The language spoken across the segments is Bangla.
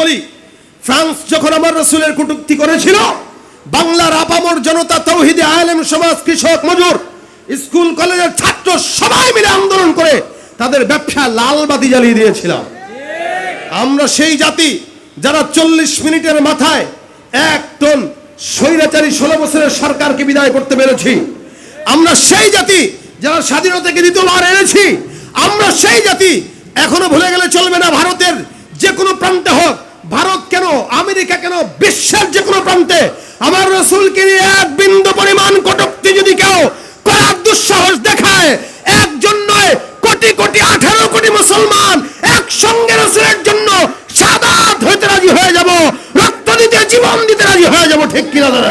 বলি, ফ্রান্স যখন আমার রসুলের কটুক্তি করেছিল, বাংলার আপামর জনতা, তৌহিদে আলেম সমাজ, কৃষক, মজুর, স্কুল, কলেজের ছাত্র সবাই মিলে আন্দোলন করে তাদের ব্যবসা লালবাতি জ্বালিয়ে দিয়েছিলাম। আমরা সেই জাতি যারা চল্লিশ মিনিটের মাথায় এক টন স্বৈরাচারী ষোলো বছরের সরকারকে বিদায় করতে পেরেছি। আমরা সেই জাতি যারা স্বাধীনতাকে দ্বিতীয়বার এনেছি, আমরা সেই জাতি এখনও ভুলে গেলে চলবে না ভারতের যে কোনো প্রান্তে হোক, ভারত কেন, আমেরিকা কেন, বিশ্বের যে কোনো প্রান্তে, আমার রসুলকে নিয়ে এক বিন্দু পরিমাণ কটুক্তি যদি কেউ করার দুঃসাহস দেখায়, একজন নয়, কোটি কোটি, আঠারো কোটি মুসলমান একসঙ্গে রসুলের জন্য সাদাত হইতে রাজি হয়ে যাব, রক্ত দিতে, জীবন দিতে রাজি হয়ে যাব, ঠিক কিনা দাদা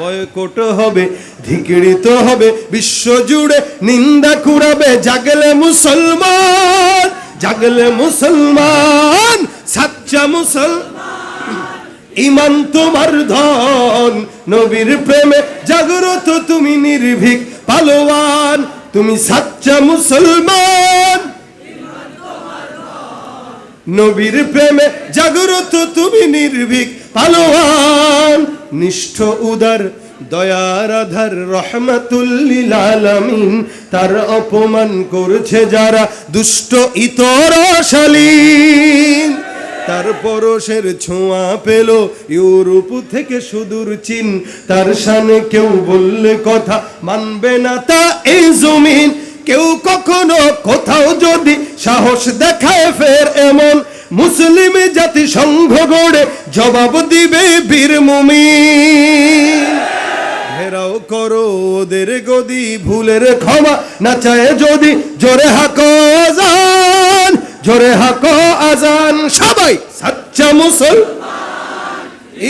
বয়কট হবে, ধিকৃত হবে নিন্দা কুড়াবে, জাগলে মুসলমান জাগলে মুসলমান, সাচ্চা মুসলমান। ইমান তোমার ধন, নবীর প্রেমে জাগ্রত তুমি নির্ভীক, পালোয়ান, তুমি সাচ্চা মুসলমান। নবীর প্রেমে জাগ্রত তুমি নির্ভীক পালোয়ান নিষ্ঠ উদার, দয়ার আধার রহমাতুল্লিল আলামিন। তার অপমান করছে যারা দুষ্ট ইতর শালীন তার পরশের ছোঁয়া পেল ইউরোপ থেকে সুদূর চীন। তার সামনে কেউ বললে কথা মানবে না তা এই জমিন। কেউ কখনো কোথাও যদি সাহস দেখায় ফের এমন মুসলিম জাতি সংঘ গড়ে জবাব দিবে বীর মুমিন। ঘেরাও করো ওদের গদি, ভুলের ক্ষমা না চায় যদি। জোরে হাকো আজান, জোরে হাকো আজান। সবাই, সাচ্চা মুসল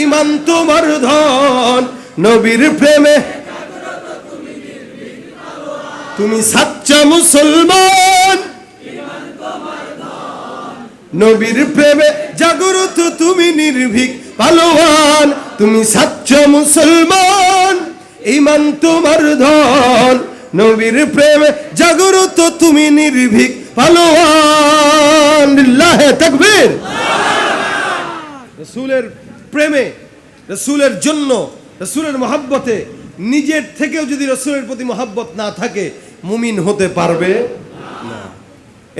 ইমান তোমার ধন, নবীর প্রেমে। তুমি সাচ্চা মুসলমান। নবীর প্রেমে জাগরত তুমি নির্ভীক পালোয়ান তুমি সাচ্চা মুসলমান, ইমান তোমার ধন। নবীর প্রেমে জাগরত তুমি নির্ভীক লিল্লাহে তাকবীর। রসুলের প্রেমে, রসুলের জন্য, রসুলের মহাব্বতে নিজের থেকেও যদি রসুলের প্রতি মহাব্বত না থাকে, মুমিন হতে পারবে না।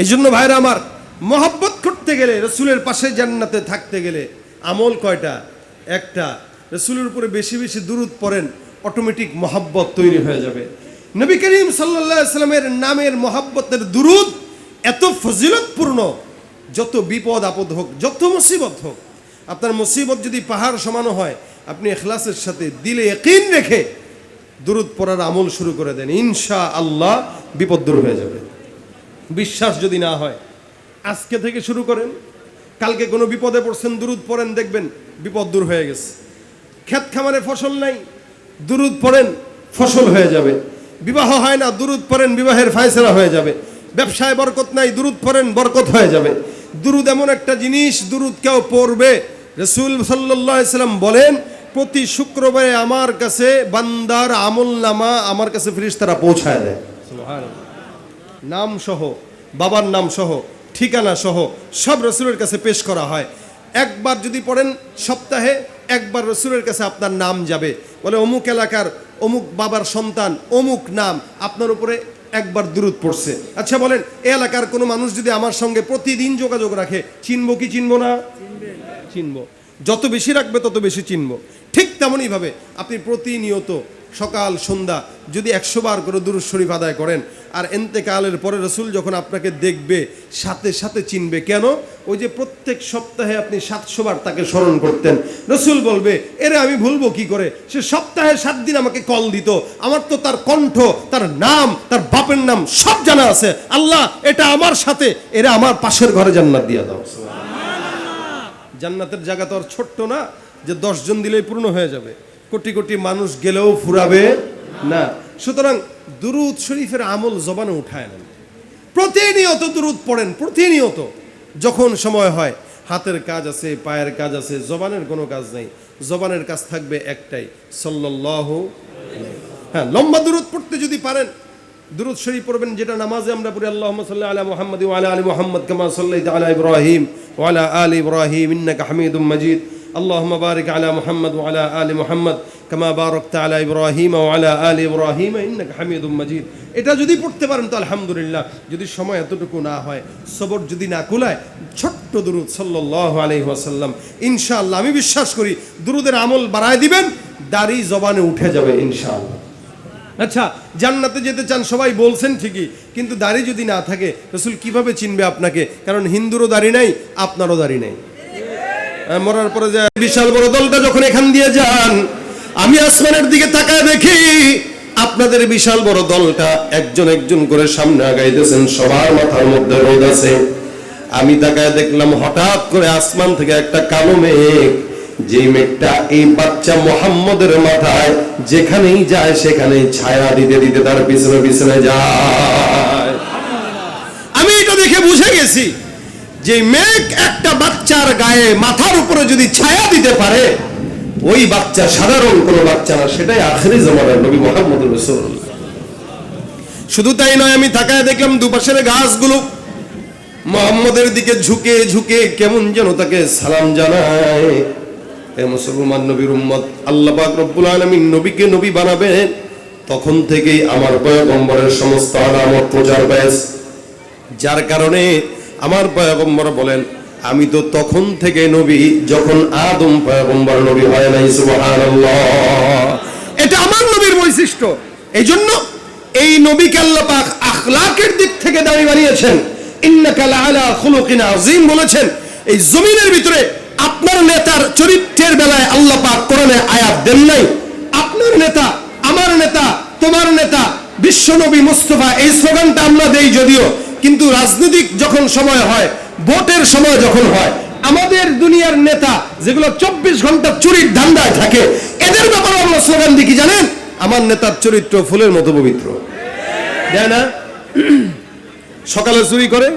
এই জন্য ভাইরা আমার মহাব্বত করতে গেলে রসুলের পাশে জান্নাতে থাকতে গেলে আমল কয়টা? একটা, রসুলের উপরে বেশি বেশি দূরত পড়েন অটোমেটিক মহাব্বত তৈরি হয়ে যাবে। নবী করিম সাল্লাহ সাল্লামের নামের মহাব্বতের দুরুদ এত ফজিলতপূর্ণ, যত বিপদ আপদ হোক, যত মুসিবত হোক, আপনার মুসিবত যদি পাহাড় সমানো হয়, আপনি এখলাসের সাথে দিলে একিন রেখে দুরুদ পড়ার আমল শুরু করে দেন। ইনশা আল্লাহ বিপদ দূর হয়ে যাবে। বিশ্বাস যদি না হয় আজকে থেকে শুরু করেন। কালকে কোনো বিপদে পড়ছেন, দুরুদ পড়েন, দেখবেন বিপদ দূর হয়ে গেছে। ক্ষেত খামারে ফসল নাই, দুরুদ পড়েন, ফসল হয়ে যাবে। বিবাহ হয় না, দুরুদ পড়েন, বিবাহের ফায়সলা হয়ে যাবে। ব্যবসায় বরকত নাই, দুরুদ পড়েন, বরকত হয়ে যাবে। দুরুদ এমন একটা জিনিস, দুরুদ কেউ পড়বে। রসুল সাল্লাম বলেন, প্রতি শুক্রবারে আমার কাছে বান্দার আমল নামা আমার কাছে ফিরিস্তারা পৌঁছায় দেয়। নাম সহ বাবার নাম সহ ঠিকানা সহ সব রসুলের কাছে পেশ করা হয়। একবার যদি পড়েন সপ্তাহে একবার রসুলের কাছে আপনার নাম যাবে। বলে, অমুক এলাকার, অমুক বাবার সন্তান, অমুক নাম, আপনার উপরে একবার দূরত পড়ছে। আচ্ছা বলেন, এ এলাকার কোনো মানুষ যদি আমার সঙ্গে প্রতিদিন যোগাযোগ রাখে, চিনবো কি চিনবো না? চিনব। যত বেশি রাখবে তত বেশি চিনব। ঠিক তেমনইভাবে আপনি প্রতিনিয়ত সকাল, সন্ধ্যা যদি একশো বার করে দুরুদ শরীফ আদায় করেন আর এন্তেকালের পরে রসুল যখন আপনাকে দেখবে, সাথে সাথে চিনবে। কেন? ওই যে প্রত্যেক সপ্তাহে আপনি সাতশো বার তাকে স্মরণ করতেন। রসুল বলবে, এরে, আমি ভুলবো কি করে? সে সপ্তাহে সাত দিন আমাকে কল দিত। আমার তো তার কণ্ঠ, তার নাম, তার বাপের নাম সব জানা আছে। আল্লাহ, এটা আমার সাথে। এরা, আমার পাশের ঘরে জান্নাত দিয়ে দাও। জান্নাতের জায়গা তো আর ছোট্ট না, যে দশজন দিলেই পূর্ণ হয়ে যাবে। কোটি কোটি মানুষ গেলেও ফুরাবে না। সুতরাং দুরুদ শরীফের আমল জবানে উঠায় নেন। প্রতিনিয়ত দুরুদ পড়েন, প্রতিনিয়ত। যখন সময় হয়, হাতের কাজ আছে, পায়ের কাজ আছে, জবানের কোনো কাজ নেই। জবানের কাজ থাকবে একটাই সল্লাহ হ্যাঁ লম্বা দুরুদ পড়তে যদি পারেন, দুরুদ শরীফ পড়বেন যেটা নামাজে আমরা পড়ি, আল্লাহুম্মা সাল্লি আলা মুহাম্মদ ওয়া আলা মুহাম্মদ কামা সাল্লাইতা আলা ইব্রাহিম ওয়া আলা আলি ইব্রাহিম ইন্নাকা হামিদুম মাজিদ। اللهم بارك على محمد وعلى آل محمد كما باركت على إبراهيم وعلى آل إبراهيم إنك حميد مجيد এটা যদি পড়তে পারেন তো আলহামদুলিল্লাহ যদি সময় এতটুকু না হয় সবর যদি না কুলায় ছোট্ট দুরুদ সাল্লাল্লাহু আলাইহি ওয়াসাল্লাম ইনশাআল্লাহ আমি বিশ্বাস করি দুরুদের আমল বাড়ায় দিবেন দাড়ি জবানে উঠে যাবে ইনশাআল্লাহ আচ্ছা জান্নাতে যেতে চান সবাই বলছেন ঠিকই কিন্তু দাড়ি যদি না থাকে রসুল কিভাবে চিনবে আপনাকে কারণ হিন্দুরও দাড়ি নাই আপনারও দাড়ি নাই আহ, মরার পরে যে বিশাল বড় দলটা যখন এখান দিয়ে যান, আমি আসমানের দিকে তাকায় দেখি, আপনাদের বিশাল বড় দলটা একজন একজন করে সামনে আগাইতেছেন, সবার মাথার মধ্যে রোদ আছে আমি তাকায় দেখলাম, হঠাৎ করে আসমান থেকে একটা কালো মেঘ যে মেঘটা এই বাচ্চা মোহাম্মদের মাথায় যেখানেই যায় সেখানেই ছায়া দিতে দিতে তার পিছনে পিছনে যায়। আমি এটা দেখে বুঝে গেছি যে মেঘ একটা বাচ্চার গায়ে মাথার উপরে যদি ছায়া দিতে পারে, ওই বাচ্চা সাধারণ কোনো বাচ্চা না, সেটাই আখেরি জমানার নবী মোহাম্মদ রসুল শুধু তাই নয়, আমি তাকায় দেখলাম দুপাশের গাছগুলো মোহাম্মদের দিকে ঝুঁকে ঝুঁকে কেমন যেন তাকে সালাম জানায়। এ মুসলমান নবীর উম্মত, আল্লাহ পাক রব্বুল আলামিন নবীকে নবী বানাবেন তখন থেকেই আমার পয়গম্বরের সমস্ত আলামত প্রচার পেয়েছে যার কারণে আমার পয়গম্বর বলেন আমি তো তখন থেকে নবী, যখন আদম পয়গম্বর নবী হয় নাই, সুবহানাল্লাহ। এটা আমার নবীর বৈশিষ্ট্য। এই জন্য এই নবীকে আল্লাহ পাক আখলাকের দিক থেকে দাবি বানিয়েছেন। ইন্নাকা লাআলা খুলুকিন আযীম বলেছেন। এই জমিনের ভিতরে আপনার নেতার চরিত্রের বেলায় আল্লাহ পাক কোরআনে আয়াত দেন নাই। আপনার নেতা, আমার নেতা, তোমার নেতা, বিশ্বনবী মুস্তফা, এই স্লোগানটা আমরা দেই যদিও। কিন্তু রাজনৈতিক যখন সময় হয় ভোটের সময় যখন হয়, আমাদের দুনিয়ার নেতা যেগুলো চব্বিশ ঘণ্টা চুরির ধান্দায় থাকে, এদের ব্যাপারে আমরা স্লোগান কি জানেন? আমার নেতার চরিত্র ফুলের মতো পবিত্র। দেয় না? সকালে চুরি করে,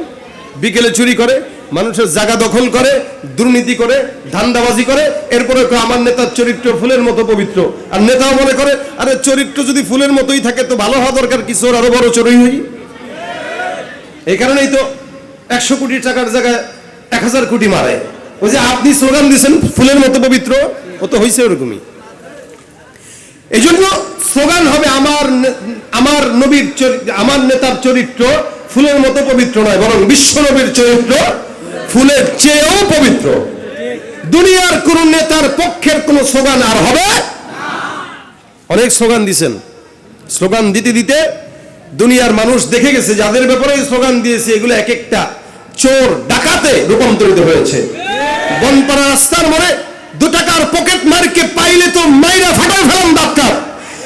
বিকেলে চুরি করে, মানুষের জায়গা দখল করে, দুর্নীতি করে, ধান্দাবাজি করে, এরপরে আমার নেতার চরিত্র ফুলের মতো পবিত্র। আর নেতাও মনে করে, আরে চরিত্র যদি ফুলের মতোই থাকে তো ভালো হওয়া দরকার কিছু আরও বড় চোরই হই? এই কারণেই তো একশো কোটি টাকার জায়গায় এক হাজার কোটি মারে। ওই যে আপনি স্লোগান দিয়েছেন, ফুলের মতো পবিত্র ও তো হয়েছে ওরকমই। এই জন্য স্লোগান হবে আমার আমার নবীর আমার নেতার চরিত্র ফুলের মতো পবিত্র নয়, বরং বিশ্ব নবীর চরিত্র ফুলের চেয়েও পবিত্র। দুনিয়ার কোন নেতার পক্ষের কোন স্লোগান আর হবে অনেক স্লোগান দিছেন। স্লোগান দিতে দিতে দুনিয়ার মানুষ দেখে গেছে, যাদের ব্যাপারে স্লোগান দিয়েছে, এগুলো এক একটা চোর ডাকাতে রূপান্তরিত হয়েছে। বনপাড়া রাস্তার মোড়ে দু টাকার পকেট মারকে পাইলে তো মাইরা ফাটা ফেলাম ডাক্তার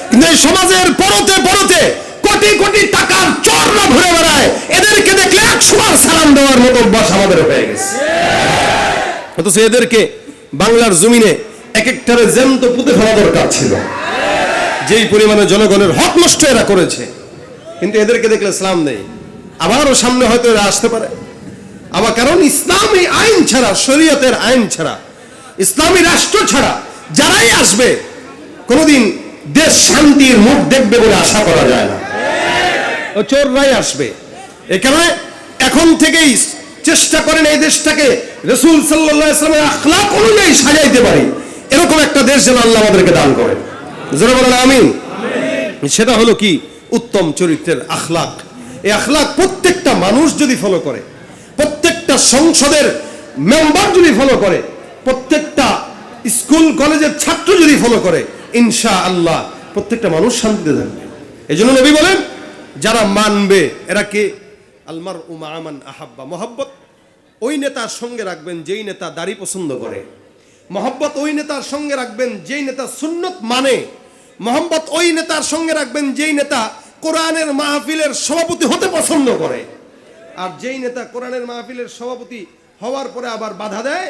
কিন্তু এই সমাজের পরতে পরতে কোটি কোটি টাকার চোররা ঘুরে বেড়ায়। এদেরকে দেখলে একশো বার সালাম দেওয়ার মতো অভ্যাস আমাদের হয়ে গেছে। অথচ এদেরকে বাংলার জমিনে এক একটারে জ্যান্ত পুঁতে ফেলা দরকার ছিল। যেই পরিমাণে জনগণের হক নষ্ট এরা করেছে। কিন্তু এদেরকে দেখলে সালাম নেই। আবারও সামনে হয়তো এরা আসতে পারে। আবার কারণ ইসলামী আইন ছাড়া, শরীয়তের আইন ছাড়া, ইসলামী রাষ্ট্র ছাড়া যারাই আসবে, কোনোদিন দেশ শান্তির মুখ দেখবে বলে আশা করা যায় না। চোররাই আসবে। এ কারণে এখন থেকেই চেষ্টা করেন এই দেশটাকে রসুল সাল্লামের আখলাক অনুযায়ী সাজাইতে পারি। এরকম একটা দেশ যেন আল্লাহ আমাদেরকে দান করে যারা বলেন, আমিন। সেটা হলো কি? উত্তম চরিত্রের আখলাক। এই আখলাক প্রত্যেকটা মানুষ যদি ফলো করে প্রত্যেকটা সংসদের মেম্বার যদি ফলো করে, প্রত্যেকটা স্কুল, কলেজের ছাত্র যদি ফলো করে ইনশা আল্লাহ প্রত্যেকটা মানুষ শান্তিতে থাকবে। এই জন্য নবী বলেন, যারা মানবে, এরা কে? আলমার উমা আমান আহাব্বা, মোহাব্বত। ওই নেতার সঙ্গে রাখবেন যেই নেতা দাড়ি পছন্দ করে। মোহাব্বত ওই নেতার সঙ্গে রাখবেন যেই নেতা সুন্নত মানে। মোহাম্মত ওই নেতার সঙ্গে রাখবেন যেই নেতা কোরআনের মাহফিলের সভাপতি হতে পছন্দ করে। আর যেই নেতা কোরআনের মাহফিলের সভাপতি হওয়ার পরে আবার বাধা দেয়,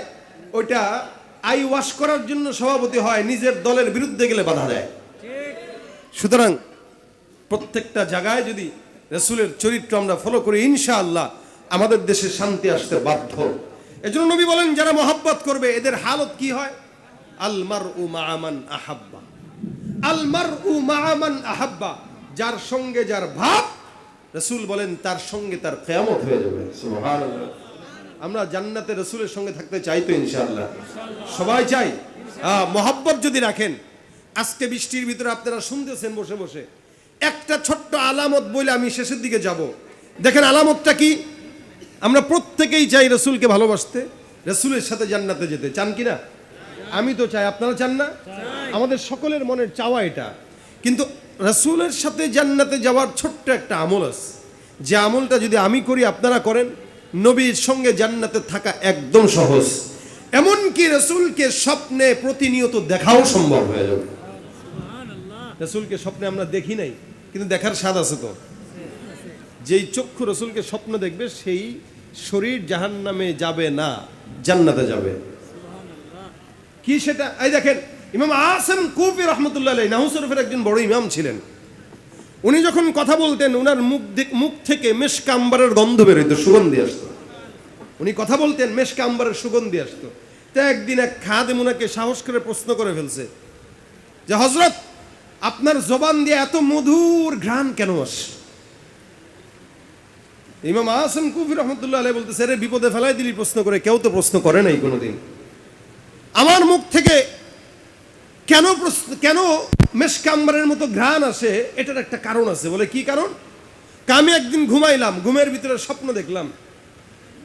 ওইটা আই ওয়াশ করার জন্য সভাপতি হয়, নিজের দলের বিরুদ্ধে গেলে বাধা দেয়। সুতরাং প্রত্যেকটা জায়গায় যদি রসুলের চরিত্র আমরা ফলো করি, ইনশাআল্লাহ আমাদের দেশে শান্তি আসতে বাধ্য। এজন্য নবী বলেন, যারা মহাব্বত করবে, এদের হালত কি হয়? আলমার উ মাআমান আহাব্বা। আলমার উ মাআমান আহাব্বা। যার সঙ্গে যার ভাব রসুল বলেন তার সঙ্গে তার কেয়ামত হয়ে যাবে। আমরা জান্নাতে রসুলের সঙ্গে থাকতে চাই তো ইনশাল্লাহ সবাই চাই? আহ, মহাব্বত যদি রাখেন আজকে বৃষ্টির ভিতরে আপনারা শুনতেছেন বসে বসে। একটা ছোট্ট আলামত বলে আমি শেষের দিকে যাব। দেখেন আলামতটা কি? আমরা প্রত্যেকেই চাই রসুলকে ভালোবাসতে রসুলের সাথে জান্নাতে যেতে। চান কি না? আমি তো চাই আপনারা চান না? আমাদের সকলের মনের চাওয়া এটা। কিন্তু রসুলের সাথে জান্নাতে যাওয়ার ছোট্ট একটা আমল আছে। যে আমলটা যদি আমি করি আপনারা করেন। নবীর সঙ্গে জান্নাতে থাকা একদম সহজ। এমনকি রসুলকে স্বপ্নে প্রতিনিয়ত দেখাও সম্ভব হয়ে যাবে। রসুলকে স্বপ্নে আমরা দেখি নাই কিন্তু দেখার স্বাদ আছে তো। যেই চক্ষু রসুলকে স্বপ্ন দেখবে সেই শরীর জাহান নামে যাবে না জান্নাতে যাবে। কি সেটা? এই দেখেন ইমাম আসেম কুফি রহমতুল্লাহ আলাই নাহুসরফের একজন বড় ইমাম ছিলেন। উনি যখন কথা বলতেন, উনার মুখ মুখ থেকে মেশকাম্বারের গন্ধ বেরোইত, সুগন্ধি আসতো। উনি কথা বলতেন মেশকাম্বারের সুগন্ধি আসতো। তা একদিন এক খাদেম উনাকে সাহস করে প্রশ্ন করে ফেলছে যে হজরত আপনার জবান দিয়ে এত মধুর ঘ্রাণ কেন আসে? ইমাম আহসান কুফি রহমতুল্লাহ আলাই বলতেছে রে বিপদে ফেলাই দিলি প্রশ্ন করে, কেউ তো প্রশ্ন করে নাই কোনোদিন। আমার মুখ থেকে কেন প্রশ্ন, কেন মেশকাম্বারের মতো ঘ্রাণ আসে? এটার একটা কারণ আছে। বলে কি কারণ? আমি একদিন ঘুমাইলাম, ঘুমের ভিতরে স্বপ্ন দেখলাম।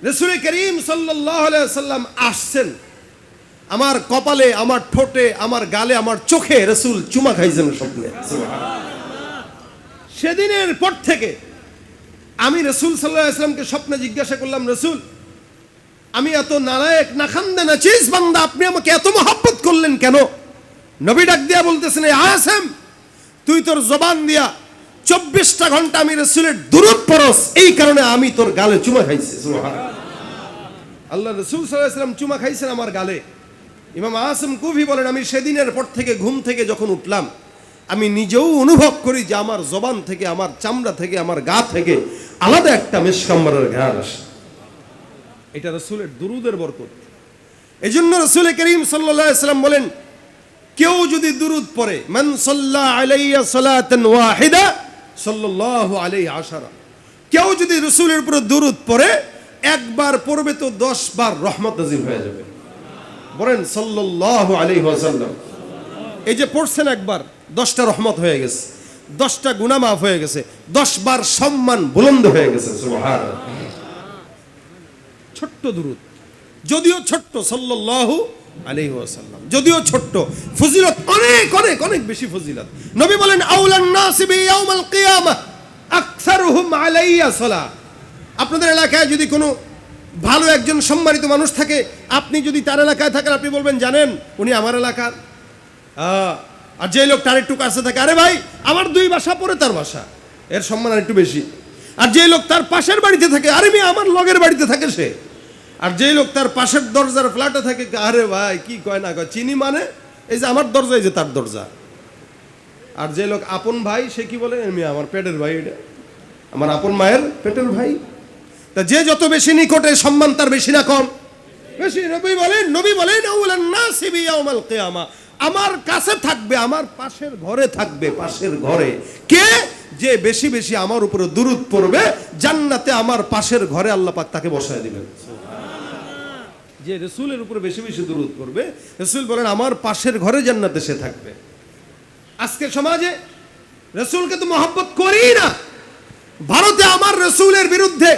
রসুল করিম সাল্লাম আসছেন। আমার কপালে, আমার ঠোঁটে, আমার গালে, আমার চোখে রসুল চুমা খাইছেন স্বপ্নে। সেদিনের পর থেকে আমি রসুল সাল্লাহ ইসলামকে স্বপ্নে জিজ্ঞাসা করলাম, রসুল, আমি এত নালায়ক, নাখান্দে, নাচিস বান্দা, আপনি আমাকে এত মহাব্বত করলেন কেন? নবী ডাক দিয়া বলতেছেন, "এ আসাম তুই তোর জবান দিয়া চব্বিশটা ঘণ্টা আমি রসুলের দূরত পরস এই কারণে আমি তোর গালে চুমা খাইছি। আল্লাহ রসুল সাল্লাম চুমা খাইছেন আমার গালে। ইমাম আসম কুফি বলেন, আমি সেদিনের পর থেকে ঘুম থেকে যখন উঠলাম, আমি নিজেও অনুভব করি যে আমার জবান থেকে, আমার চামড়া থেকে, আমার গা থেকে আলাদা একটা মেশকাম্বারের এটা রসুলের দুরুদের বরকত। এই জন্য রসুল করিম সাল্লাম বলেন কেউ যদি দুরুদ পড়ে, মান আলাইয়া সালাতান ওয়াহিদা সাল্লাল্লাহু আলাইহি আশারা। কেউ যদি রসুলের উপরে দুরুদ পড়ে, একবার পড়বে তো দশ বার রহমত নাজিল হয়ে যাবে। বলেন, সাল্লাল্লাহু আলাইহি ওয়াসাল্লাম। এই যে পড়ছেন একবার, দশটা রহমত হয়ে গেছে, দশটা গুনাহ মাফ হয়ে গেছে, দশ বার সম্মান বুলন্দ হয়ে গেছে ছোট্ট দুরুদ, যদিও ছোট্ট, সাল্লাল্লাহু আলাইহি ওয়াসাল্লাম। যদিও ছোট্ট, ফজিলত অনেক অনেক অনেক বেশি ফজিলত। নবী বলেন, আউলান নাসি বিয়াউমাল কিয়ামাহ আকসারুহুম আলাইয়া সালাহ আপনাদের এলাকায় যদি কোনো ভালো একজন সম্মানিত মানুষ থাকে, আপনি যদি তার এলাকায় থাকেন, আপনি বলবেন, জানেন, উনি আমার এলাকার। আর যে লোক তার একটু কাছে থাকে, আরে ভাই, আমার দুই বাসা পরে তার বাসা। এর সম্মান আর একটু বেশি। আর যে লোক তার পাশের বাড়িতে থাকে, আরে আমার লগের বাড়িতে থাকে সে। আর যেই লোক তার পাশের দরজার ফ্ল্যাটে থাকে, আরে ভাই, কি কয় না কয়, চিনি মানে? এই যে আমার দরজা, এই যে তার দরজা। আর যে লোক আপন ভাই, সে কি বলে? আমি আমার পেটের ভাই এটা। আমার আপন মায়ের পেটের ভাই। তা যে যত বেশি নিকটে সম্মান তার বেশি না কম। বেশি, নবী বলেন নবী বলেন, আউলান নাসিবি ইয়াউমাল কিয়ামা। আমার কাছে থাকবে, আমার পাশের ঘরে থাকবে, পাশের ঘরে। কে? যে বেশি বেশি আমার উপরে দুরুদ পড়বে, জান্নাতে আমার পাশের ঘরে আল্লাহ পাক তাকে বসায় দিবেন। যে রসুলের উপরে বেশি বেশি দুরুদ করবে রসুল বলেন, আমার পাশের ঘরে জান্নাতে সে থাকবে। আজকের সমাজে রসুলকে তো মহব্বত করি না। ভারতে আমার রসুলের বিরুদ্ধে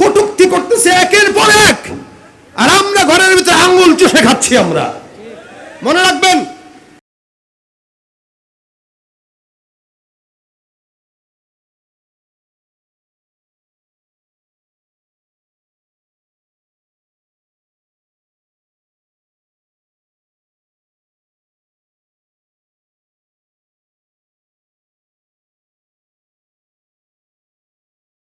কটুক্তি করতেছে একের পর এক। আর আমরা ঘরের ভিতরে আঙ্গুল চুষে খাচ্ছি আমরা। মনে রাখবেন